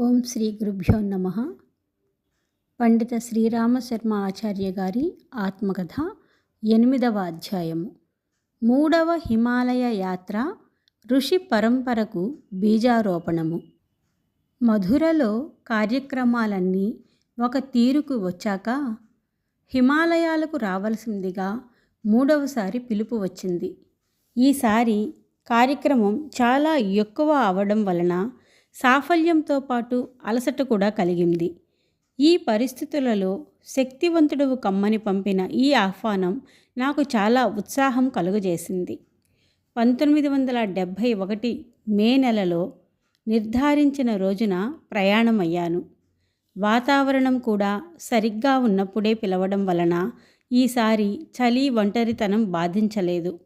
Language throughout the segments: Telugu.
ఓం శ్రీ గురుభ్యో నమ. పండిత శ్రీరామశర్మ ఆచార్య గారి ఆత్మకథ ఎనిమిదవ అధ్యాయము. మూడవ హిమాలయ యాత్ర ఋషి పరంపరకు బీజారోపణము. మధురలో కార్యక్రమాలన్నీ ఒక తీరుకు వచ్చాక హిమాలయాలకు రావలసిందిగా మూడవసారి పిలుపు వచ్చింది. ఈసారి కార్యక్రమం చాలా ఎక్కువ అవడం వలన సాఫల్యంతో పాటు అలసట కూడా కలిగింది. ఈ పరిస్థితులలో శక్తివంతుడు కమ్మని పంపిన ఈ ఆహ్వానం నాకు చాలా ఉత్సాహం కలుగజేసింది. పంతొమ్మిది వందల డెబ్భై ఒకటి మే నెలలో నిర్ధారించిన రోజున ప్రయాణమయ్యాను. వాతావరణం కూడా సరిగ్గా ఉన్నప్పుడే పిలవడం వలన ఈసారి చలి ఒంటరితనం బాధించలేదు.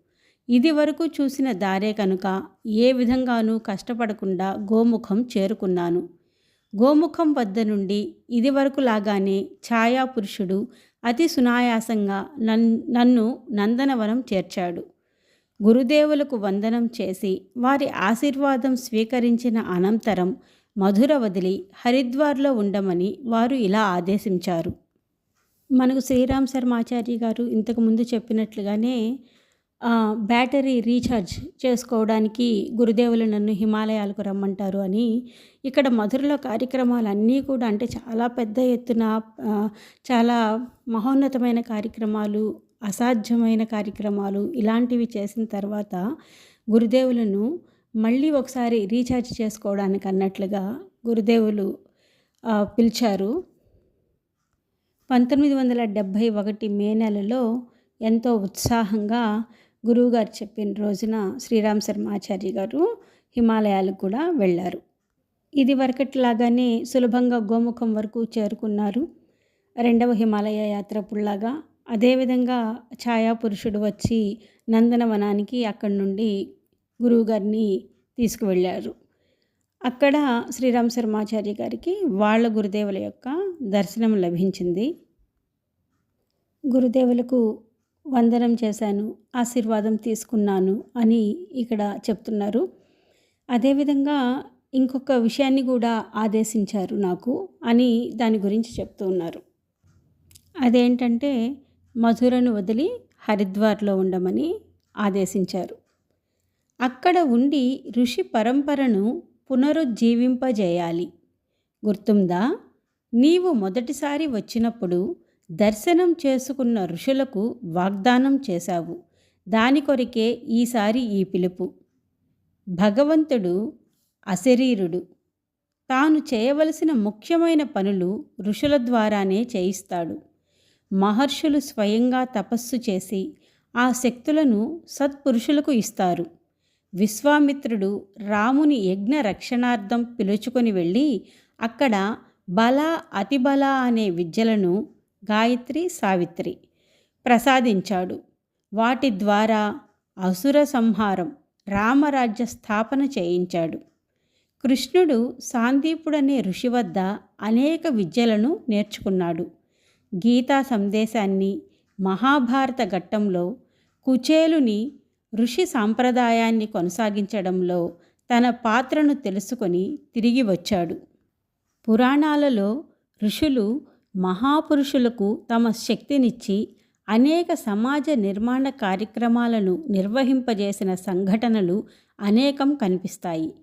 ఇది వరకు చూసిన దారే కనుక ఏ విధంగానూ కష్టపడకుండా గోముఖం చేరుకున్నాను. గోముఖం వద్ద నుండి ఇది వరకు లాగానే ఛాయాపురుషుడు అతి సునాయాసంగా నన్ నన్ను నందనవనం చేర్చాడు. గురుదేవులకు వందనం చేసి వారి ఆశీర్వాదం స్వీకరించిన అనంతరం మధుర వదిలి హరిద్వార్లో ఉండమని వారు ఇలా ఆదేశించారు. మనకు శ్రీరామ్ శర్మాచార్య గారు ఇంతకుముందు చెప్పినట్లుగానే బ్యాటరీ రీఛార్జ్ చేసుకోవడానికి గురుదేవులు నన్ను హిమాలయాలకు రమ్మంటారు అని ఇక్కడ మధురలో కార్యక్రమాలన్నీ కూడా అంటే చాలా పెద్ద ఎత్తున చాలా మహోన్నతమైన కార్యక్రమాలు అసాధ్యమైన కార్యక్రమాలు ఇలాంటివి చేసిన తర్వాత గురుదేవులను మళ్ళీ ఒకసారి రీఛార్జ్ చేసుకోవడానికి అన్నట్లుగా గురుదేవులు పిలిచారు. పంతొమ్మిది వందల డెబ్భై ఒకటి మే నెలలో ఎంతో ఉత్సాహంగా గురువుగారు చెప్పిన రోజున శ్రీరామ్ శర్మాచార్య గారు హిమాలయాలకు కూడా వెళ్ళారు. ఇది వరకట్లాగానే సులభంగా గోముఖం వరకు చేరుకున్నారు. రెండవ హిమాలయ యాత్ర పుల్లాగా అదేవిధంగా ఛాయాపురుషుడు వచ్చి నందనవనానికి అక్కడి నుండి గురువుగారిని తీసుకువెళ్ళారు. అక్కడ శ్రీరామ్ శర్మాచార్య గారికి వాళ్ళ గురుదేవుల యొక్క దర్శనం లభించింది. గురుదేవులకు వందనం చేశాను ఆశీర్వాదం తీసుకున్నాను అని ఇక్కడ చెప్తున్నారు. అదేవిధంగా ఇంకొక విషయాన్ని కూడా ఆదేశించారు నాకు అని దాని గురించి చెప్తూ ఉన్నారు. అదేంటంటే మధురను వదిలి హరిద్వార్లో ఉండమని ఆదేశించారు. అక్కడ ఉండి ఋషి పరంపరను పునరుజ్జీవింపజేయాలి. గుర్తుందా? నీవు మొదటిసారి వచ్చినప్పుడు దర్శనం చేసుకున్న ఋషులకు వాగ్దానం చేశావు. దాని కొరికే ఈసారి ఈ పిలుపు. భగవంతుడు అశరీరుడు. తాను చేయవలసిన ముఖ్యమైన పనులు ఋషుల ద్వారానే చేయిస్తాడు. మహర్షులు స్వయంగా తపస్సు చేసి ఆ శక్తులను సత్పురుషులకు ఇస్తారు. విశ్వామిత్రుడు రాముని యజ్ఞ రక్షణార్థం పిలుచుకొని వెళ్ళి అక్కడ బల అతిబల అనే విద్యలను గాయత్రి సావిత్రి ప్రసాదించాడు. వాటి ద్వారా అసుర సంహారం రామరాజ్య స్థాపన చేయించాడు. కృష్ణుడు సాందీపుడనే ఋషి వద్ద అనేక విద్యలను నేర్చుకున్నాడు. గీతా సందేశాన్ని మహాభారత ఘట్టంలో కుచేలుని ఋషి సాంప్రదాయాన్ని కొనసాగించడంలో తన పాత్రను తెలుసుకొని తిరిగి వచ్చాడు. పురాణాలలో ఋషులు మహాపురుషులకు తమ శక్తినిచ్చి అనేక సమాజ నిర్మాణ కార్యక్రమాలను నిర్వహింపజేసిన సంఘటనలు అనేకం కనిపిస్తాయి.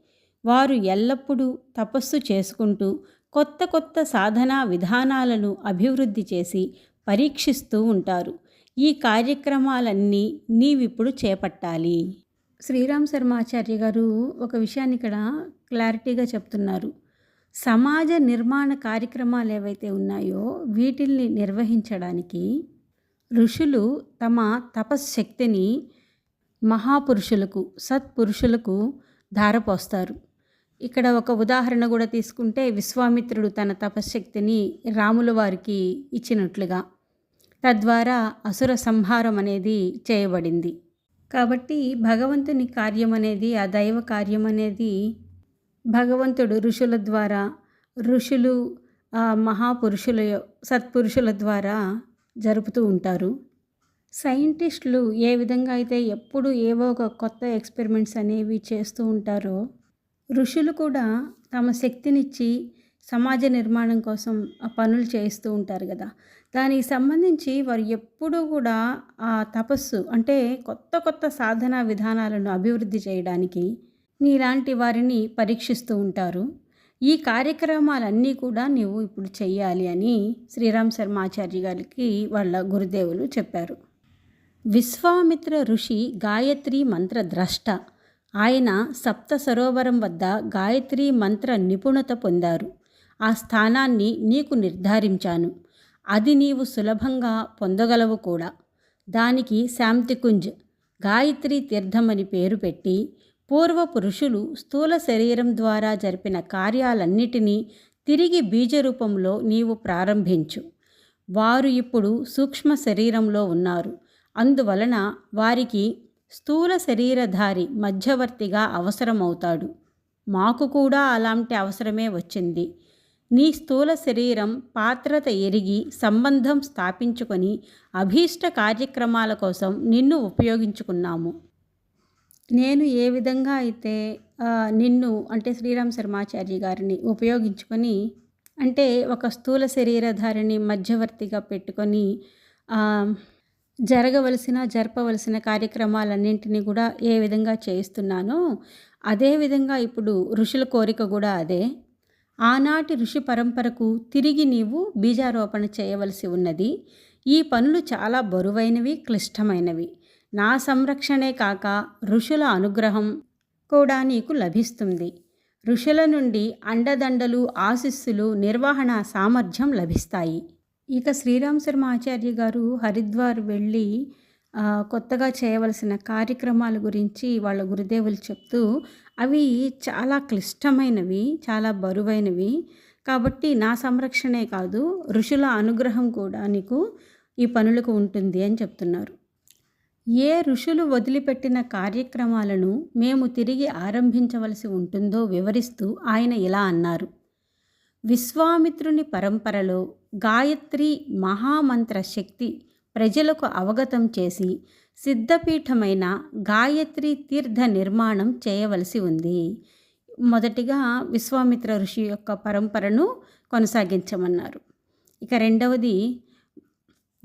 వారు ఎల్లప్పుడూ తపస్సు చేసుకుంటూ కొత్త కొత్త సాధనా విధానాలను అభివృద్ధి చేసి పరీక్షిస్తూ ఉంటారు. ఈ కార్యక్రమాలన్నీ నీవిప్పుడు చేపట్టాలి. శ్రీరామ్ శర్మాచార్య గారు ఒక విషయాన్ని ఇక్కడ క్లారిటీగా చెప్తున్నారు. సమాజ నిర్మాణ కార్యక్రమాలు ఏవైతే ఉన్నాయో వీటిల్ని నిర్వహించడానికి ఋషులు తమ తపశ్శక్తిని మహాపురుషులకు సత్పురుషులకు ధారపోస్తారు. ఇక్కడ ఒక ఉదాహరణ కూడా తీసుకుంటే విశ్వామిత్రుడు తన తపశ్శక్తిని రాముల వారికి ఇచ్చినట్లుగా. తద్వారా అసుర సంహారం అనేది చేయబడింది. కాబట్టి భగవంతుని కార్యం అనేది ఆ దైవ కార్యం అనేది భగవంతుడు ఋషుల ద్వారా ఋషులు మహాపురుషుల సత్పురుషుల ద్వారా జరుపుతూ ఉంటారు. సైంటిస్టులు ఏ విధంగా అయితే ఎప్పుడు ఏవో ఒక కొత్త ఎక్స్పెరిమెంట్స్ అనేవి చేస్తూ ఉంటారో ఋషులు కూడా తమ శక్తినిచ్చి సమాజ నిర్మాణం కోసం పనులు చేస్తూ ఉంటారు కదా. దానికి సంబంధించి వారు ఎప్పుడూ కూడా ఆ తపస్సు అంటే కొత్త కొత్త సాధన విధానాలను అభివృద్ధి చేయడానికి నీలాంటి వారిని పరీక్షిస్తూ ఉంటారు. ఈ కార్యక్రమాలన్నీ కూడా నీవు ఇప్పుడు చెయ్యాలి అని శ్రీరామ్ శర్మ ఆచార్య గారికి వాళ్ళ గురుదేవులు చెప్పారు. విశ్వామిత్ర ఋషి గాయత్రి మంత్ర ద్రష్ట. ఆయన సప్త సరోవరం వద్ద గాయత్రి మంత్ర నిపుణత పొందారు. ఆ స్థానాన్ని నీకు నిర్ధారించాను. అది నీవు సులభంగా పొందగలవు కూడా. దానికి శాంతికుంజ్ గాయత్రి తీర్థమని పేరు పెట్టి పూర్వ పురుషులు స్థూల శరీరం ద్వారా జరిపిన కార్యాలన్నిటినీ తిరిగి బీజరూపంలో నీవు ప్రారంభించు. వారు ఇప్పుడు సూక్ష్మ శరీరంలో ఉన్నారు. అందువలన వారికి స్థూల శరీరధారి మధ్యవర్తిగా అవసరమవుతాడు. మాకు కూడా అలాంటి అవసరమే వచ్చింది. నీ స్థూల శరీరం పాత్రత ఎరిగి సంబంధం స్థాపించుకొని అభీష్ట కార్యక్రమాల కోసం నిన్ను ఉపయోగించుకున్నాము. నేను ఏ విధంగా అయితే నిన్ను అంటే శ్రీరామ్ శర్మాచార్య గారిని ఉపయోగించుకొని అంటే ఒక స్థూల శరీరధారిని మధ్యవర్తిగా పెట్టుకొని జరగవలసిన జరపవలసిన కార్యక్రమాలన్నింటినీ కూడా ఏ విధంగా చేయిస్తున్నానో అదేవిధంగా ఇప్పుడు ఋషుల కోరిక కూడా అదే. ఆనాటి ఋషి పరంపరకు తిరిగి నీవు బీజారోపణ చేయవలసి ఉన్నది. ఈ పనులు చాలా బరువైనవి క్లిష్టమైనవి. నా సంరక్షణే కాక ఋషుల అనుగ్రహం కూడా నీకు లభిస్తుంది. ఋషుల నుండి అండదండలు ఆశిస్సులు నిర్వహణ సామర్థ్యం లభిస్తాయి. ఇక శ్రీరామ్ శర్మ ఆచార్య గారు హరిద్వార్ వెళ్ళి కొత్తగా చేయవలసిన కార్యక్రమాల గురించి వాళ్ళ గురుదేవులు చెప్తూ అవి చాలా క్లిష్టమైనవి చాలా బరువైనవి. కాబట్టి నా సంరక్షణే కాదు ఋషుల అనుగ్రహం కూడా నీకు ఈ పనులకు ఉంటుంది అని చెప్తున్నారు. ఏ ఋషులు వదిలిపెట్టిన కార్యక్రమాలను మేము తిరిగి ఆరంభించవలసి ఉంటుందో వివరిస్తూ ఆయన ఇలా అన్నారు. విశ్వామిత్రుని పరంపరలో గాయత్రి మహామంత్ర శక్తి ప్రజలకు అవగతం చేసి సిద్ధపీఠమైన గాయత్రి తీర్థ నిర్మాణం చేయవలసి ఉంది. మొదటిగా విశ్వామిత్ర ఋషి యొక్క పరంపరను కొనసాగించమన్నారు. ఇక రెండవది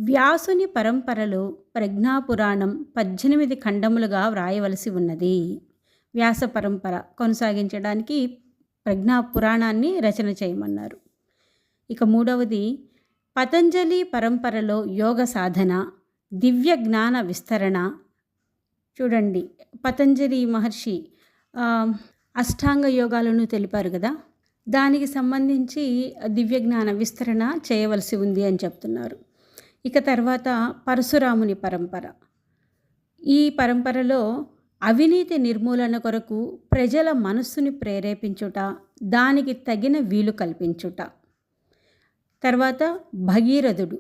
వ్యాసుని పరంపరలో ప్రజ్ఞాపురాణం పద్దెనిమిది ఖండములుగా వ్రాయవలసి ఉన్నది. వ్యాస పరంపర కొనసాగించడానికి ప్రజ్ఞా పురాణాన్ని రచన చేయమన్నారు. ఇక మూడవది పతంజలి పరంపరలో యోగ సాధన దివ్య జ్ఞాన విస్తరణ. చూడండి పతంజలి మహర్షి అష్టాంగ యోగాలను తెలిపారు కదా? దానికి సంబంధించి దివ్య జ్ఞాన విస్తరణ చేయవలసి ఉంది అని చెప్తున్నారు. ఇక తర్వాత పరశురాముని పరంపర. ఈ పరంపరలో అవినీతి నిర్మూలన కొరకు ప్రజల మనస్సుని ప్రేరేపించుట దానికి తగిన వీలు కల్పించుట. తర్వాత భగీరథుడు.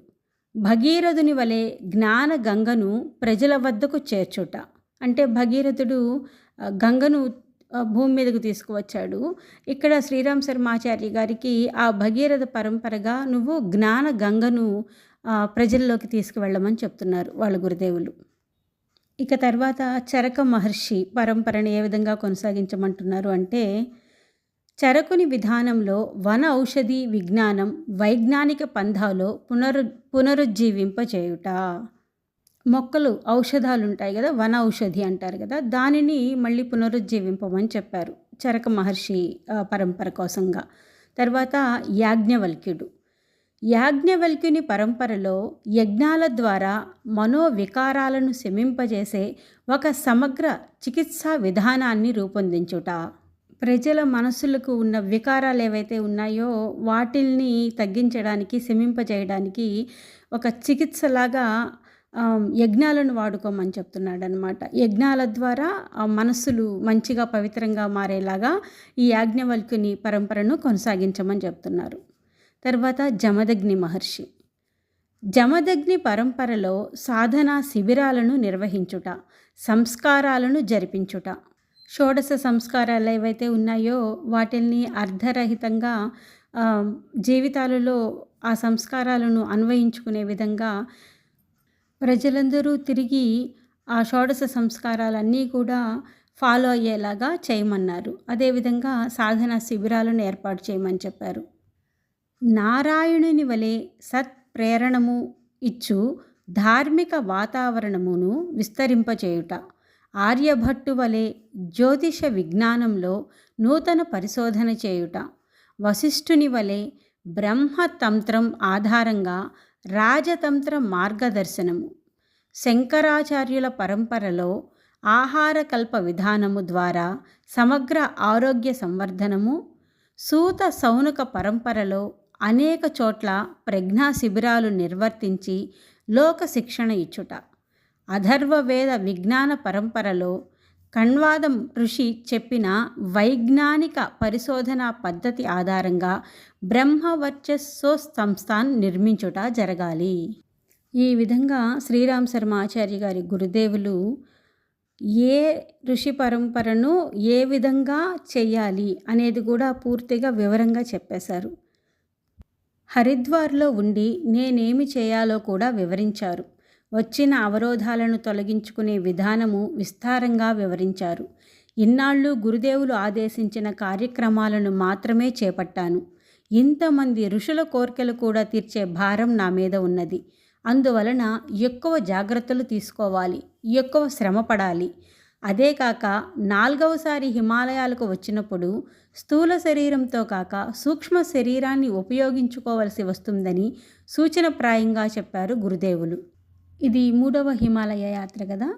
భగీరథుని వలె జ్ఞాన గంగను ప్రజల వద్దకు చేర్చుట. అంటే భగీరథుడు గంగను భూమి మీదకు తీసుకువచ్చాడు. ఇక్కడ శ్రీరామ్ శర్మాచార్య గారికి ఆ భగీరథ పరంపరగా నువ్వు జ్ఞాన గంగను ప్రజల్లోకి తీసుకువెళ్ళమని చెప్తున్నారు వాళ్ళ గురుదేవులు. ఇక తర్వాత చరక మహర్షి పరంపరను ఏ విధంగా కొనసాగించమంటున్నారు అంటే చరకుని విధానంలో వన ఔషధి విజ్ఞానం వైజ్ఞానిక పంధాలో పునరు పునరుజ్జీవింపచేయుట. మొక్కలు ఔషధాలు ఉంటాయి కదా వన ఔషధి అంటారు కదా దానిని మళ్ళీ పునరుజ్జీవింపమని చెప్పారు చరక మహర్షి పరంపర కోసంగా. తర్వాత యాజ్ఞవల్క్యుడు. యాజ్ఞవల్క్యుని పరంపరలో యజ్ఞాల ద్వారా మనోవికారాలను శమింపజేసే ఒక సమగ్ర చికిత్సా విధానాన్ని రూపొందించుట. ప్రజల మనసులకు ఉన్న వికారాలు ఏవైతే ఉన్నాయో వాటిల్ని తగ్గించడానికి శమింపజేయడానికి ఒక చికిత్సలాగా యజ్ఞాలను వాడుకోమని చెప్తున్నాడు అనమాట యజ్ఞాల ద్వారా ఆ మనస్సులు మంచిగా పవిత్రంగా మారేలాగా ఈ యాజ్ఞవల్కుని పరంపరను కొనసాగించమని చెప్తున్నారు. తర్వాత జమదగ్ని మహర్షి. జమదగ్ని పరంపరలో సాధనా శిబిరాలను నిర్వహించుట సంస్కారాలను జరిపించుట. షోడశ సంస్కారాలు ఏవైతే ఉన్నాయో వాటిల్ని అర్ధరహితంగా జీవితాలలో ఆ సంస్కారాలను అన్వయించుకునే విధంగా ప్రజలందరూ తిరిగి ఆ షోడశ సంస్కారాలన్నీ కూడా ఫాలో అయ్యేలాగా చేయమన్నారు. అదేవిధంగా సాధన శిబిరాలను ఏర్పాటు చేయమని చెప్పారు. నారాయణుని వలె సత్ప్రేరణము ఇచ్చు ధార్మిక వాతావరణమును విస్తరింపచేయుట. ఆర్యభట్టు వలె జ్యోతిష విజ్ఞానంలో నూతన పరిశోధన చేయుట. వశిష్ఠుని వలె బ్రహ్మతంత్రం ఆధారంగా రాజతంత్ర మార్గదర్శనము. శంకరాచార్యుల పరంపరలో ఆహార కల్ప విధానము ద్వారా సమగ్ర ఆరోగ్య సంవర్ధనము. సూత సౌనక పరంపరలో అనేక చోట్ల ప్రజ్ఞా శిబిరాలు నిర్వర్తించి లోక శిక్షణ ఇచ్చుట. అధర్వవేద విజ్ఞాన పరంపరలో కణ్వాదం ఋషి చెప్పిన వైజ్ఞానిక పరిశోధన పద్ధతి ఆధారంగా బ్రహ్మవర్చస్సో సంస్థాన్ నిర్మించుట జరగాలి. ఈ విధంగా శ్రీరామ్ శర్మ ఆచార్య గారి గురుదేవులు ఏ ఋషి పరంపరను ఏ విధంగా చేయాలి అనేది కూడా పూర్తిగా వివరంగా చెప్పేశారు. హరిద్వార్లో ఉండి నేనేమి చేయాలో కూడా వివరించారు. వచ్చిన అవరోధాలను తొలగించుకునే విధానము విస్తారంగా వివరించారు. ఇన్నాళ్ళు గురుదేవులు ఆదేశించిన కార్యక్రమాలను మాత్రమే చేపట్టాను. ఇంతమంది ఋషుల కోర్కెలు కూడా తీర్చే భారం నా మీద ఉన్నది. అందువలన ఎక్కువ జాగ్రత్తలు తీసుకోవాలి. ఎక్కువ శ్రమ పడాలి. అదే కాక నాలుగవసారి హిమాలయాలకు వచ్చినప్పుడు స్థూల శరీరంతో కాక సూక్ష్మ శరీరాన్ని ఉపయోగించుకోవలసి వస్తుందని సూచనప్రాయంగా చెప్పారు గురుదేవులు. ఇది మూడవ హిమాలయ యాత్ర కదా?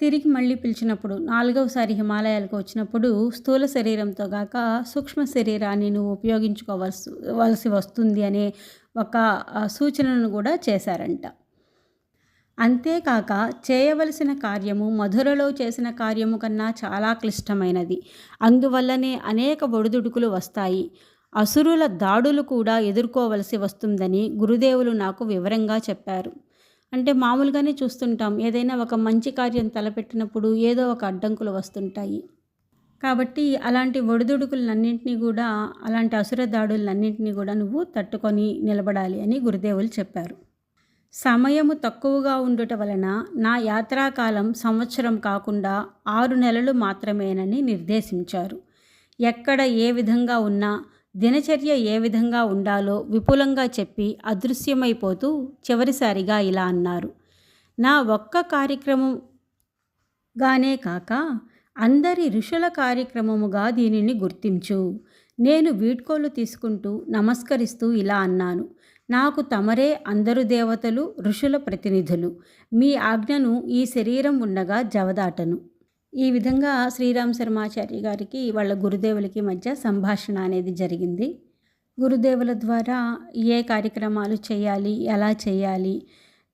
తిరిగి మళ్ళీ పిలిచినప్పుడు నాలుగవసారి హిమాలయాలకు వచ్చినప్పుడు స్థూల శరీరంతో కాక సూక్ష్మ శరీరాన్ని నువ్వు ఉపయోగించుకోవలసి వలసి వస్తుంది అనే ఒక సూచనను కూడా చేశారంట. అంతేకాక చేయవలసిన కార్యము మధురలో చేసిన కార్యము కన్నా చాలా క్లిష్టమైనది. అందువల్లనే అనేక ఒడిదుడుకులు వస్తాయి. అసురుల దాడులు కూడా ఎదుర్కోవలసి వస్తుందని గురుదేవులు నాకు వివరంగా చెప్పారు. అంటే మామూలుగానే చూస్తుంటాం. ఏదైనా ఒక మంచి కార్యం తలపెట్టినప్పుడు ఏదో ఒక అడ్డంకులు వస్తుంటాయి. కాబట్టి అలాంటి ఒడిదుడుకులన్నింటినీ కూడా అలాంటి అసుర దాడులన్నింటినీ కూడా నువ్వు తట్టుకొని నిలబడాలి అని గురుదేవులు చెప్పారు. సమయము తక్కువగా ఉండుట వలన నా యాత్రాకాలం సంవత్సరం కాకుండా ఆరు నెలలు మాత్రమేనని నిర్దేశించారు. ఎక్కడ ఏ విధంగా ఉన్నా దినచర్య ఏ విధంగా ఉండాలో విపులంగా చెప్పి అదృశ్యమైపోతూ చివరిసారిగా ఇలా అన్నారు. నా ఒక్క కార్యక్రమంగానే కాక అందరి ఋషుల కార్యక్రమముగా దీనిని గుర్తించు. నేను వీడ్కోలు తీసుకుంటూ నమస్కరిస్తూ ఇలా అన్నాను. నాకు తమరే అందరు దేవతలు ఋషుల ప్రతినిధులు. మీ ఆజ్ఞను ఈ శరీరం ఉండగా జవదాటను. ఈ విధంగా శ్రీరామ్ శర్మాచార్య గారికి వాళ్ళ గురుదేవులకి మధ్య సంభాషణ అనేది జరిగింది. గురుదేవుల ద్వారా ఏ కార్యక్రమాలు చేయాలి ఎలా చేయాలి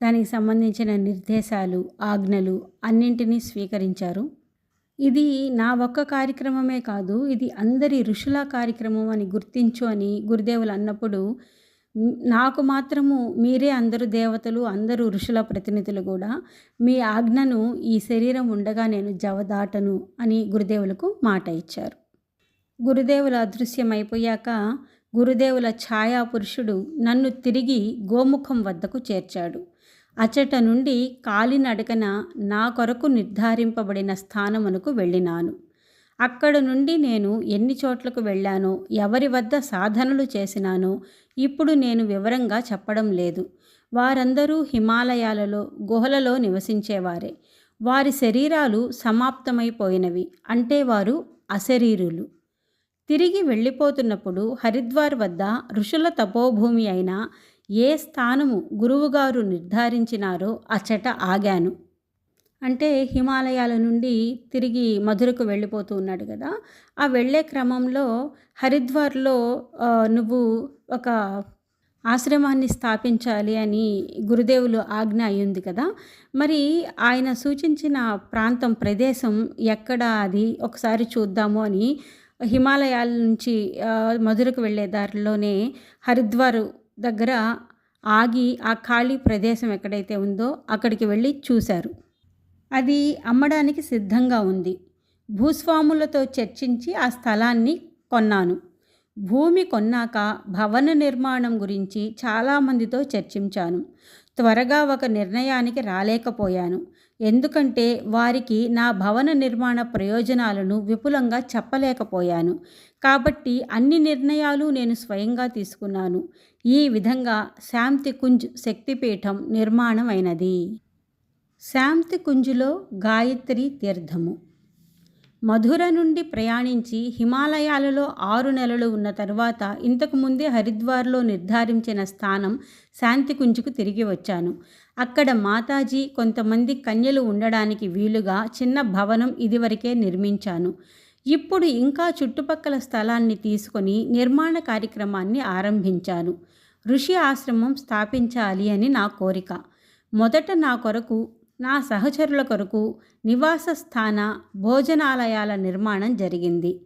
దానికి సంబంధించిన నిర్దేశాలు ఆజ్ఞలు అన్నింటినీ స్వీకరించారు. ఇది నా ఒక్క కార్యక్రమమే కాదు ఇది అందరి ఋషుల కార్యక్రమం అని గుర్తించు అని గురుదేవులు అన్నప్పుడు నాకు మాత్రము మీరే అందరు దేవతలు అందరూ ఋషుల ప్రతినిధులు కూడా మీ ఆజ్ఞను ఈ శరీరం ఉండగా నేను జవదాటను అని గురుదేవులకు మాట ఇచ్చారు. గురుదేవుల అదృశ్యమైపోయాక గురుదేవుల ఛాయా పురుషుడు నన్ను తిరిగి గోముఖం వద్దకు చేర్చాడు. అచట నుండి కాలినడకన నా కొరకు నిర్ధారింపబడిన స్థానమునకు వెళ్ళినాను. అక్కడ నుండి నేను ఎన్ని చోట్లకు వెళ్ళానో ఎవరి వద్ద సాధనలు చేసినానో ఇప్పుడు నేను వివరంగా చెప్పడం లేదు. వారందరూ హిమాలయాలలో గుహలలో నివసించేవారే. వారి శరీరాలు సమాప్తమైపోయినవి అంటే వారు అశరీరులు. తిరిగి వెళ్ళిపోతున్నప్పుడు హరిద్వార్ వద్ద ఋషుల తపోభూమి అయిన ఏ స్థానము గురువుగారు నిర్ధారించినారో అచ్చట ఆగాను. అంటే హిమాలయాల నుండి తిరిగి మధురకు వెళ్ళిపోతూ ఉన్నాడు కదా. ఆ వెళ్ళే క్రమంలో హరిద్వార్లో నువ్వు ఒక ఆశ్రమాన్ని స్థాపించాలి అని గురుదేవులు ఆజ్ఞ అయ్యింది కదా. మరి ఆయన సూచించిన ప్రాంతం ప్రదేశం ఎక్కడ అది? ఒకసారి చూద్దాము అని హిమాలయాల నుంచి మధురకు వెళ్ళే దారిలోనే హరిద్వార్ దగ్గర ఆగి ఆ ఖాళీ ప్రదేశం ఎక్కడైతే ఉందో అక్కడికి వెళ్ళి చూశారు. అది అమ్మడానికి సిద్ధంగా ఉంది. భూస్వాములతో చర్చించి ఆ స్థలాన్ని కొన్నాను. భూమి కొన్నాక భవన నిర్మాణం గురించి చాలామందితో చర్చించాను. త్వరగా ఒక నిర్ణయానికి రాలేకపోయాను. ఎందుకంటే వారికి నా భవన నిర్మాణ ప్రయోజనాలను విపులంగా చెప్పలేకపోయాను. కాబట్టి అన్ని నిర్ణయాలు నేను స్వయంగా తీసుకున్నాను. ఈ విధంగా శాంతి కుంజ్ శక్తిపీఠం నిర్మాణమైనది. శాంతి కుంజులో గాయత్రి తీర్థము. మధుర నుండి ప్రయాణించి హిమాలయాలలో ఆరు నెలలు ఉన్న తర్వాత ఇంతకు ముందే హరిద్వార్లో నిర్ధారించిన స్థానం శాంతికుంజుకు తిరిగి వచ్చాను. అక్కడ మాతాజీ కొంతమంది కన్యలు ఉండడానికి వీలుగా చిన్న భవనం ఇదివరకే నిర్మించాను. ఇప్పుడు ఇంకా చుట్టుపక్కల స్థలాన్ని తీసుకొని నిర్మాణ కార్యక్రమాన్ని ఆరంభించాను. ఋషి ఆశ్రమం స్థాపించాలి అని నా కోరిక. మొదట నా కొరకు నా సహచరుల కొరకు నివాస స్థాన భోజనాలయాల నిర్మాణం జరిగింది.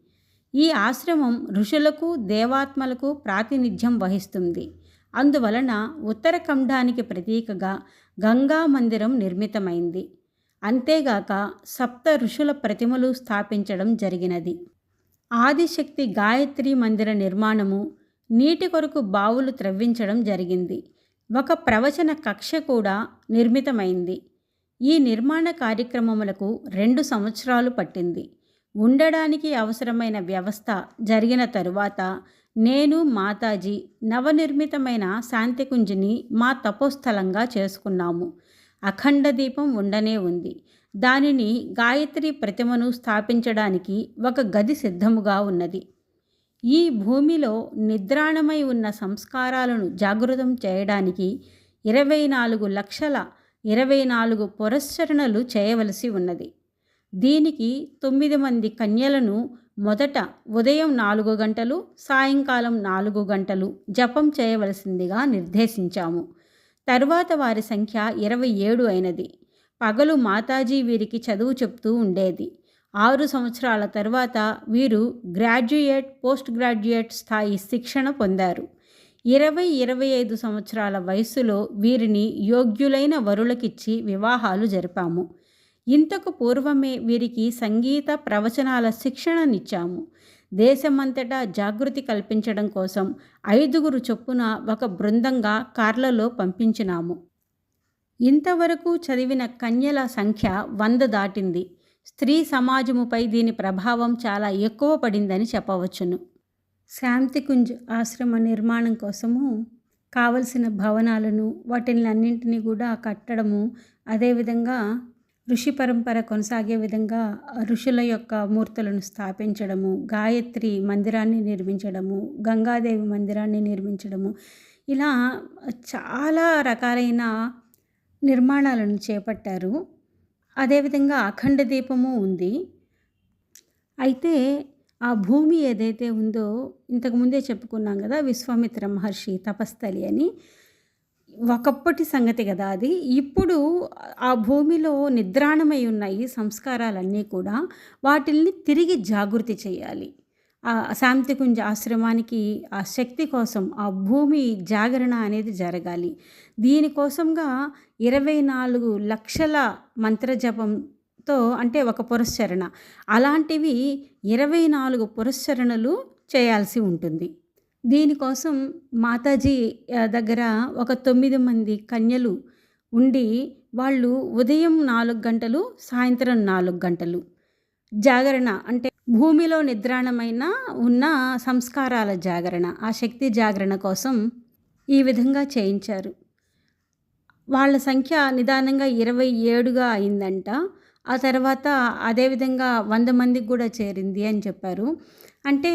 ఈ ఆశ్రమం ఋషులకు దేవాత్మలకు ప్రాతినిధ్యం వహిస్తుంది. అందువలన ఉత్తరఖండానికి ప్రతీకగా గంగా మందిరం నిర్మితమైంది. అంతేగాక సప్త ఋషుల ప్రతిమలు స్థాపించడం జరిగినది. ఆదిశక్తి గాయత్రి మందిర నిర్మాణము నీటి కొరకు బావులు త్రవ్వించడం జరిగింది. ఒక ప్రవచన కక్ష కూడా నిర్మితమైంది. ఈ నిర్మాణ కార్యక్రమములకు రెండు సంవత్సరాలు పట్టింది. ఉండడానికి అవసరమైన వ్యవస్థ జరిగిన తరువాత నేను మాతాజీ నవనిర్మితమైన శాంతికుంజిని మా తపోస్థలంగా చేసుకున్నాము. అఖండ దీపం ఉండనే ఉంది. దానిని గాయత్రి ప్రతిమను స్థాపించడానికి ఒక గది సిద్ధముగా ఉన్నది. ఈ భూమిలో నిద్రాణమై ఉన్న సంస్కారాలను జాగృతం చేయడానికి ఇరవై నాలుగు లక్షల ఇరవై నాలుగు పురస్చరణలు చేయవలసి ఉన్నది. దీనికి తొమ్మిది మంది కన్యలను మొదట ఉదయం నాలుగు గంటలు సాయంకాలం నాలుగు గంటలు జపం చేయవలసిందిగా నిర్దేశించాము. తరువాత వారి సంఖ్య ఇరవై ఏడు అయినది. పగలు మాతాజీ వీరికి చదువు చెప్తూ ఉండేది. ఆరు సంవత్సరాల తర్వాత వీరు గ్రాడ్యుయేట్ పోస్ట్ గ్రాడ్యుయేట్ స్థాయి శిక్షణ పొందారు. ఇరవై ఇరవై ఐదు సంవత్సరాల వయస్సులో వీరిని యోగ్యులైన వరులకిచ్చి వివాహాలు జరిపాము. ఇంతకు పూర్వమే వీరికి సంగీత ప్రవచనాల శిక్షణనిచ్చాము. దేశమంతటా జాగృతి కల్పించడం కోసం ఐదుగురు చొప్పున ఒక బృందంగా కార్లలో పంపించినాము. ఇంతవరకు చదివిన కన్యల సంఖ్య వంద దాటింది. స్త్రీ సమాజముపై దీని ప్రభావం చాలా ఎక్కువ పడిందని చెప్పవచ్చును. శాంతికుంజ్ ఆశ్రమ నిర్మాణం కోసము కావలసిన భవనాలను వాటిని అన్నింటినీ కూడా కట్టడము అదేవిధంగా ఋషి పరంపర కొనసాగే విధంగా ఋషుల యొక్క మూర్తులను స్థాపించడము గాయత్రి మందిరాన్ని నిర్మించడము గంగాదేవి మందిరాన్ని నిర్మించడము. ఇలా చాలా రకాలైన నిర్మాణాలను చేపట్టారు. అదేవిధంగా అఖండ దీపము ఉంది. అయితే ఆ భూమి ఏదైతే ఉందో ఇంతకుముందే చెప్పుకున్నాం కదా విశ్వామిత్ర మహర్షి తపస్థలి అని. ఒకప్పటి సంగతి కదా అది. ఇప్పుడు ఆ భూమిలో నిద్రాణమై ఉన్నాయి సంస్కారాలన్నీ కూడా వాటిల్ని తిరిగి జాగృతి చేయాలి. ఆ శాంతికుంజ ఆశ్రమానికి ఆ శక్తి కోసం ఆ భూమి జాగరణ అనేది జరగాలి. దీనికోసంగా ఇరవై నాలుగు లక్షల మంత్రజపం మంత్రజపంతో అంటే ఒక పురస్చరణ అలాంటివి ఇరవై నాలుగు పురస్చరణలు చేయాల్సి ఉంటుంది. దీనికోసం మాతాజీ దగ్గర ఒక తొమ్మిది మంది కన్యలు ఉండి వాళ్ళు ఉదయం నాలుగు గంటలు సాయంత్రం నాలుగు గంటలు జాగరణ అంటే భూమిలో నిద్రాణమైన ఉన్న సంస్కారాల జాగరణ ఆ శక్తి జాగరణ కోసం ఈ విధంగా చేయించారు. వాళ్ళ సంఖ్య నిదానంగా ఇరవై ఏడుగా అయిందంట. ఆ తర్వాత అదేవిధంగా వంద మందికి కూడా చేరింది అని చెప్పారు. అంటే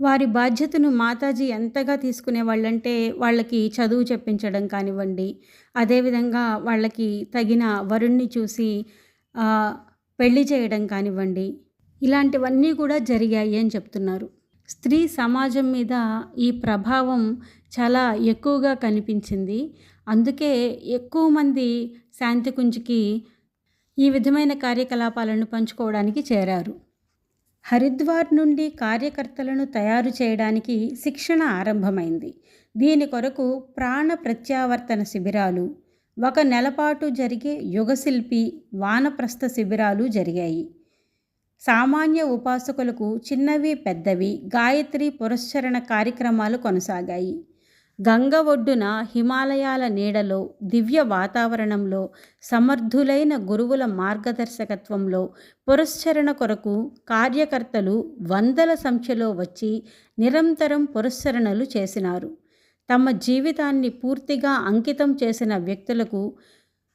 వారి బాధ్యతను మాతాజీ ఎంతగా తీసుకునే వాళ్ళంటే వాళ్ళకి చదువు చెప్పించడం కానివ్వండి అదేవిధంగా వాళ్ళకి తగిన వరుణ్ణి చూసి పెళ్ళి చేయడం కానివ్వండి ఇలాంటివన్నీ కూడా జరిగాయి అని చెప్తున్నారు. స్త్రీ సమాజం మీద ఈ ప్రభావం చాలా ఎక్కువగా కనిపించింది. అందుకే ఎక్కువ మంది శాంతికుంజికి ఈ విధమైన కార్యకలాపాలను పంచుకోవడానికి చేరారు. హరిద్వార్ నుండి కార్యకర్తలను తయారు చేయడానికి శిక్షణ ఆరంభమైంది. దీని కొరకు ప్రాణ ప్రత్యావర్తన శిబిరాలు ఒక నెలపాటు జరిగే యుగశిల్పి వానప్రస్థ శిబిరాలు జరిగాయి. సామాన్య ఉపాసకులకు చిన్నవి పెద్దవి గాయత్రి పురస్చరణ కార్యక్రమాలు కొనసాగాయి. గంగ ఒడ్డున హిమాలయాల నీడలో దివ్య వాతావరణంలో సమర్థులైన గురువుల మార్గదర్శకత్వంలో పురస్చరణ కొరకు కార్యకర్తలు వందల సంఖ్యలో వచ్చి నిరంతరం పురస్చరణలు చేసినారు. తమ జీవితాన్ని పూర్తిగా అంకితం చేసిన వ్యక్తులకు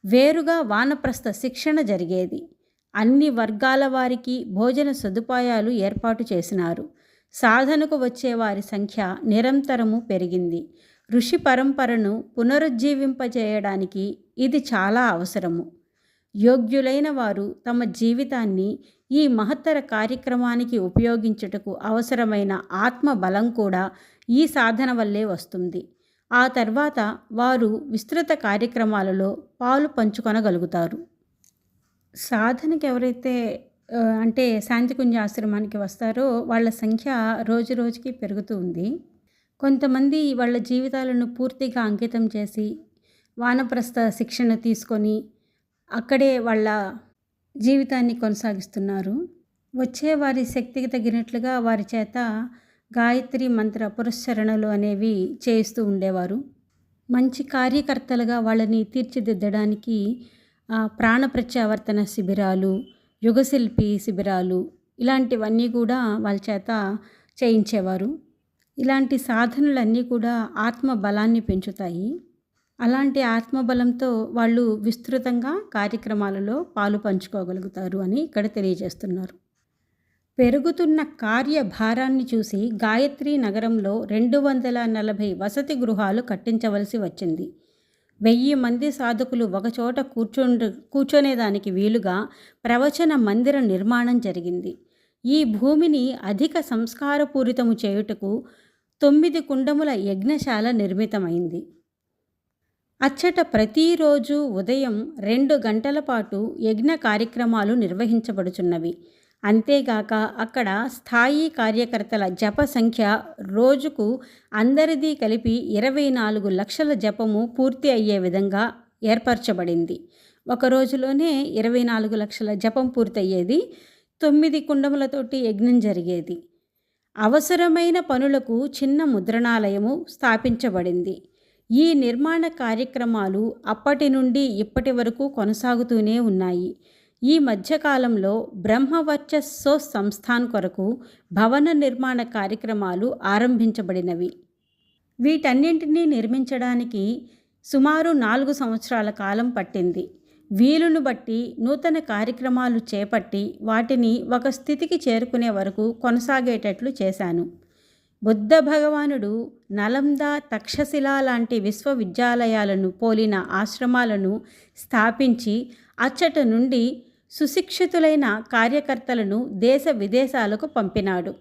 వేరుగా వానప్రస్థ శిక్షణ జరిగేది. అన్ని వర్గాల వారికి భోజన సదుపాయాలు ఏర్పాటు చేసినారు. సాధనకు వచ్చే వారి సంఖ్య నిరంతరము పెరిగింది. ఋషి పరంపరను పునరుజ్జీవింపజేయడానికి ఇది చాలా అవసరము. యోగ్యులైన వారు తమ జీవితాన్ని ఈ మహత్తర కార్యక్రమానికి ఉపయోగించుటకు అవసరమైన ఆత్మ బలం కూడా ఈ సాధన వల్లే వస్తుంది. ఆ తర్వాత వారు విస్తృత కార్యక్రమాలలో పాలు పంచుకొనగలుగుతారు. సాధనకి ఎవరైతే అంటే శాంతికుంజ ఆశ్రమానికి వస్తారో వాళ్ళ సంఖ్య రోజు రోజుకి పెరుగుతూ ఉంది. కొంతమంది వాళ్ళ జీవితాలను పూర్తిగా అంకితం చేసి వానప్రస్థ శిక్షణ తీసుకొని అక్కడే వాళ్ళ జీవితాన్ని కొనసాగిస్తున్నారు. వచ్చే వారి శక్తికి తగినట్లుగా వారి చేత గాయత్రి మంత్ర పురస్చరణలు అనేవి చేయిస్తూ ఉండేవారు. మంచి కార్యకర్తలుగా వాళ్ళని తీర్చిదిద్దడానికి ప్రాణప్రత్యావర్తన శిబిరాలు యుగశిల్పి శిబిరాలు ఇలాంటివన్నీ కూడా వాళ్ళ చేత చేయించేవారు. ఇలాంటి సాధనలన్నీ కూడా ఆత్మ బలాన్ని పెంచుతాయి. అలాంటి ఆత్మబలంతో వాళ్ళు విస్తృతంగా కార్యక్రమాలలో పాలు పంచుకోగలుగుతారు అని ఇక్కడ తెలియజేస్తున్నారు. పెరుగుతున్న కార్యభారాన్ని చూసి గాయత్రి నగరంలో రెండు వందల నలభై వసతి గృహాలు కట్టించవలసి వచ్చింది. వెయ్యి మంది సాధకులు ఒకచోట కూర్చుండ కూర్చొనేదానికి వీలుగా ప్రవచన మందిర నిర్మాణం జరిగింది. ఈ భూమిని అధిక సంస్కారపూరితము చేయుటకు తొమ్మిది కుండముల యజ్ఞశాల నిర్మితమైంది. అచ్చట ప్రతిరోజు ఉదయం రెండు గంటల పాటు యజ్ఞ కార్యక్రమాలు నిర్వహించబడుచున్నవి. అంతేగాక అక్కడ స్థాయి కార్యకర్తల జప సంఖ్య రోజుకు అందరిది కలిపి ఇరవై నాలుగు లక్షల జపము పూర్తి అయ్యే విధంగా ఏర్పరచబడింది. ఒక రోజులోనే ఇరవై నాలుగు లక్షల జపం పూర్తయ్యేది. తొమ్మిది కుండములతోటి యజ్ఞం జరిగేది. అవసరమైన పనులకు చిన్న ముద్రణాలయము స్థాపించబడింది. ఈ నిర్మాణ కార్యక్రమాలు అప్పటి నుండి ఇప్పటి వరకు కొనసాగుతూనే ఉన్నాయి. ఈ మధ్యకాలంలో బ్రహ్మవర్చస్సో సంస్థాన్ కొరకు భవన నిర్మాణ కార్యక్రమాలు ఆరంభించబడినవి. వీటన్నింటినీ నిర్మించడానికి సుమారు నాలుగు సంవత్సరాల కాలం పట్టింది. వీలును బట్టి నూతన కార్యక్రమాలు చేపట్టి వాటిని ఒక స్థితికి చేరుకునే వరకు కొనసాగేటట్లు చేశాను. బుద్ధ భగవానుడు నలంద తక్షశిల లాంటి విశ్వవిద్యాలయాలను పోలిన ఆశ్రమాలను స్థాపించి అచ్చట నుండి సుశిక్షితులైన కార్యకర్తలను దేశ విదేశాలకు పంపినాడు.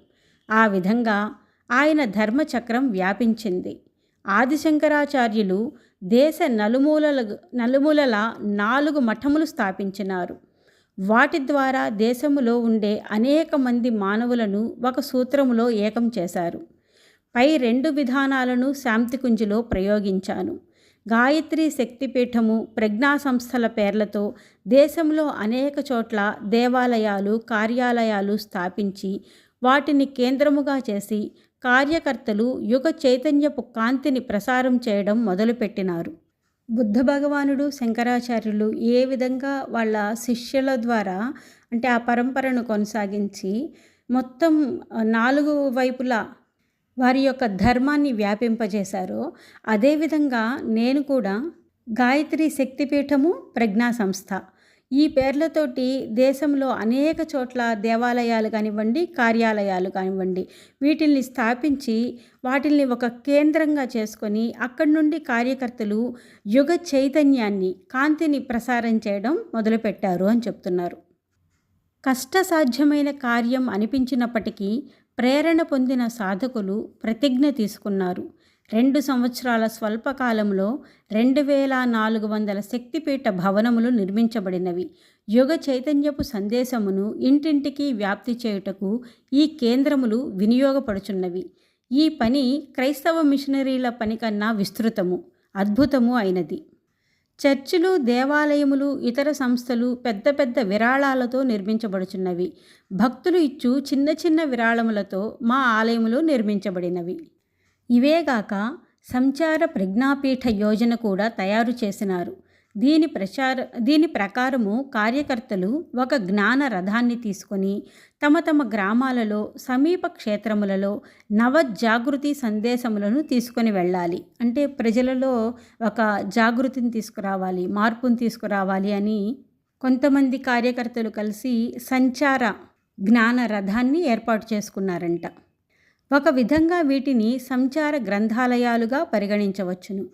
ఆ విధంగా ఆయన ధర్మచక్రం వ్యాపించింది. ఆదిశంకరాచార్యులు దేశ నలుమూలల నలుమూలల నాలుగు మఠములు స్థాపించినారు. వాటి ద్వారా దేశములో ఉండే అనేక మంది మానవులను ఒక సూత్రములో ఏకం చేశారు. పై రెండు విధానాలను శాంతికుంజిలో ప్రయోగించాను. గాయత్రి శక్తిపీఠము ప్రజ్ఞా సంస్థల పేర్లతో దేశంలో అనేక చోట్ల దేవాలయాలు కార్యాలయాలు స్థాపించి వాటిని కేంద్రముగా చేసి కార్యకర్తలు యుగ చైతన్యపు కాంతిని ప్రసారం చేయడం మొదలుపెట్టినారు. బుద్ధ భగవానుడు శంకరాచార్యులు ఏ విధంగా వాళ్ళ శిష్యుల ద్వారా అంటే ఆ పరంపరను కొనసాగించి మొత్తం నాలుగు వైపులా వారి యొక్క ధర్మాన్ని వ్యాపింపజేశారో అదేవిధంగా నేను కూడా గాయత్రి శక్తిపీఠము ప్రజ్ఞా సంస్థ ఈ పేర్లతోటి దేశంలో అనేక చోట్ల దేవాలయాలు కానివ్వండి కార్యాలయాలు కానివ్వండి వీటిల్ని స్థాపించి వాటిల్ని ఒక కేంద్రంగా చేసుకొని అక్కడి నుండి కార్యకర్తలు యుగ చైతన్యాన్ని కాంతిని ప్రసారం చేయడం మొదలుపెట్టారు అని చెప్తున్నారు. కష్టసాధ్యమైన కార్యం అనిపించినప్పటికీ ప్రేరణ పొందిన సాధకులు ప్రతిజ్ఞ తీసుకున్నారు. రెండు సంవత్సరాల స్వల్పకాలంలో రెండు వేల నాలుగు వందల శక్తిపీఠ భవనములు నిర్మించబడినవి. యుగ చైతన్యపు సందేశమును ఇంటింటికి వ్యాప్తి చేయుటకు ఈ కేంద్రములు వినియోగపడుచున్నవి. ఈ పని క్రైస్తవ మిషనరీల పని కన్నా విస్తృతము అద్భుతము అయినది. చర్చిలు దేవాలయములు ఇతర సంస్థలు పెద్ద పెద్ద విరాళాలతో నిర్మించబడుచున్నవి. భక్తులు ఇచ్చు చిన్న చిన్న విరాళములతో మా ఆలయములు నిర్మించబడినవి. ఇవేగాక సంచార ప్రజ్ఞాపీఠ యోజన కూడా తయారు చేసినారు. దీని ప్రచార దీని ప్రకారము కార్యకర్తలు ఒక జ్ఞాన రథాన్ని తీసుకొని తమ తమ గ్రామాలలో సమీప క్షేత్రములలో నవ జాగృతి సందేశములను తీసుకొని వెళ్ళాలి. అంటే ప్రజలలో ఒక జాగృతిని తీసుకురావాలి మార్పును తీసుకురావాలి అని కొంతమంది కార్యకర్తలు కలిసి సంచార జ్ఞాన రథాన్ని ఏర్పాటు చేసుకున్నారంట. ఒక విధంగా వీటిని సంచార గ్రంథాలయాలుగా పరిగణించవచ్చును.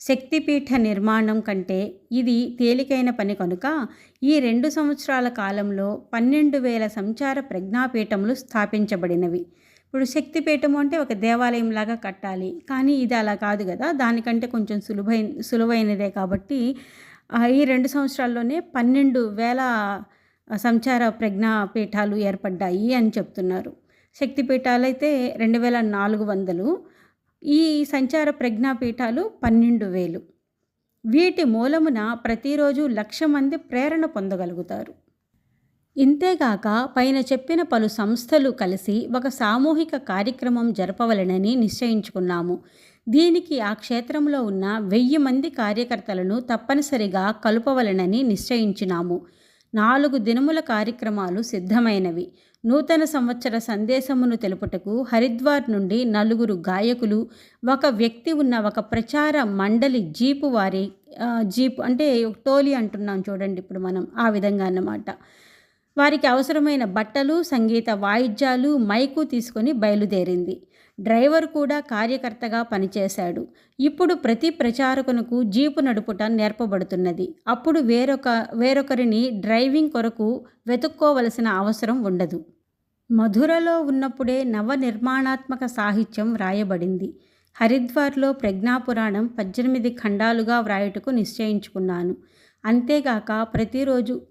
శక్తిపీఠ నిర్మాణం కంటే ఇది తేలికైన పని కనుక ఈ రెండు సంవత్సరాల కాలంలో పన్నెండు వేల సంచార ప్రజ్ఞాపీఠములు స్థాపించబడినవి. ఇప్పుడు శక్తిపీఠం అంటే ఒక దేవాలయం లాగా కట్టాలి. కానీ ఇది అలా కాదు కదా. దానికంటే కొంచెం సులువైన సులువైనదే కాబట్టి ఈ రెండు సంవత్సరాల్లోనే పన్నెండు వేల సంచార ప్రజ్ఞాపీఠాలు ఏర్పడ్డాయి అని చెప్తున్నారు. శక్తిపీఠాలు అయితే రెండు వేల నాలుగు వందలు. ఈ సంచార ప్రజ్ఞాపీఠాలు పన్నెండు వేలు. వీటి మూలమున ప్రతిరోజు లక్ష మంది ప్రేరణ పొందగలుగుతారు. ఇంతేగాక పైన చెప్పిన పలు సంస్థలు కలిసి ఒక సామూహిక కార్యక్రమం జరపవలనని నిశ్చయించుకున్నాము. దీనికి ఆ క్షేత్రంలో ఉన్న వెయ్యి మంది కార్యకర్తలను తప్పనిసరిగా కలుపవలనని నిశ్చయించినాము. నాలుగు దినముల కార్యక్రమాలు సిద్ధమైనవి. నూతన సంవత్సర సందేశమును తెలుపుటకు హరిద్వార్ నుండి నలుగురు గాయకులు ఒక వ్యక్తి ఉన్న ఒక ప్రచార మండలి జీపు వారి జీపు అంటే టోలీ అంటున్నాం చూడండి ఇప్పుడు మనం ఆ విధంగా అన్నమాట. వారికి అవసరమైన బట్టలు సంగీత వాయిద్యాలు మైకు తీసుకొని బయలుదేరింది. డ్రైవర్ కూడా కార్యకర్తగా పనిచేశాడు. ఇప్పుడు ప్రతి ప్రచారకునకు జీపు నడుపుట నేర్పబడుతున్నది. అప్పుడు వేరొక వేరొకరిని డ్రైవింగ్ కొరకు వెతుక్కోవలసిన అవసరం ఉండదు. మధురలో ఉన్నప్పుడే నవ నిర్మాణాత్మక సాహిత్యం వ్రాయబడింది. హరిద్వార్లో ప్రజ్ఞాపురాణం పద్దెనిమిది ఖండాలుగా వ్రాయుటకు నిశ్చయించుకున్నాను. అంతేగాక ప్రతిరోజు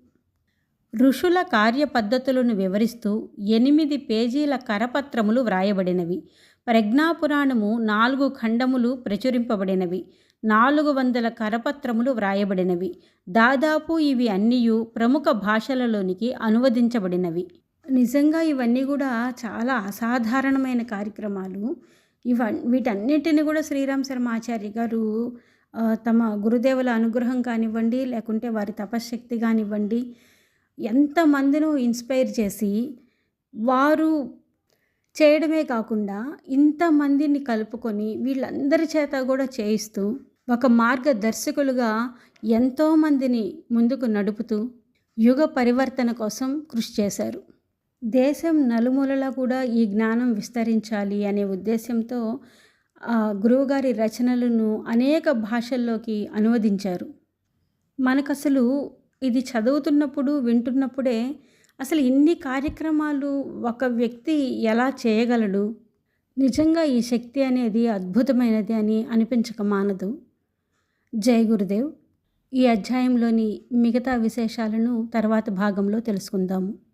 ఋషుల కార్యపద్ధతులను వివరిస్తూ ఎనిమిది పేజీల కరపత్రములు వ్రాయబడినవి. ప్రజ్ఞాపురాణము నాలుగు ఖండములు ప్రచురింపబడినవి. నాలుగు వందల కరపత్రములు వ్రాయబడినవి. దాదాపు ఇవి అన్నీ ప్రముఖ భాషలలోనికి అనువదించబడినవి. నిజంగా ఇవన్నీ కూడా చాలా అసాధారణమైన కార్యక్రమాలు. ఇవ వీటన్నిటిని కూడా శ్రీరామ్ శర్మ ఆచార్య గారు తమ గురుదేవుల అనుగ్రహం కానివ్వండి లేకుంటే వారి తపశ్శక్తి కానివ్వండి ఎంతమందినో ఇన్స్పైర్ చేసి వారు చేయడమే కాకుండా ఇంతమందిని కలుపుకొని వీళ్ళందరి చేత కూడా చేయిస్తూ ఒక మార్గదర్శకులుగా ఎంతోమందిని ముందుకు నడుపుతూ యుగ పరివర్తన కోసం కృషి చేశారు. దేశం నలుమూలలా కూడా ఈ జ్ఞానం విస్తరించాలి అనే ఉద్దేశంతో గురువుగారి రచనలను అనేక భాషల్లోకి అనువదించారు. మనకు అసలు ఇది చదువుతున్నప్పుడు వింటున్నప్పుడే అసలు ఇన్ని కార్యక్రమాలు ఒక వ్యక్తి ఎలా చేయగలడు? నిజంగా ఈ శక్తి అనేది అద్భుతమైనది అని అనిపించక మానదు. జై గురుదేవ్. ఈ అధ్యాయంలోని మిగతా విశేషాలను తర్వాత భాగంలో తెలుసుకుందాము.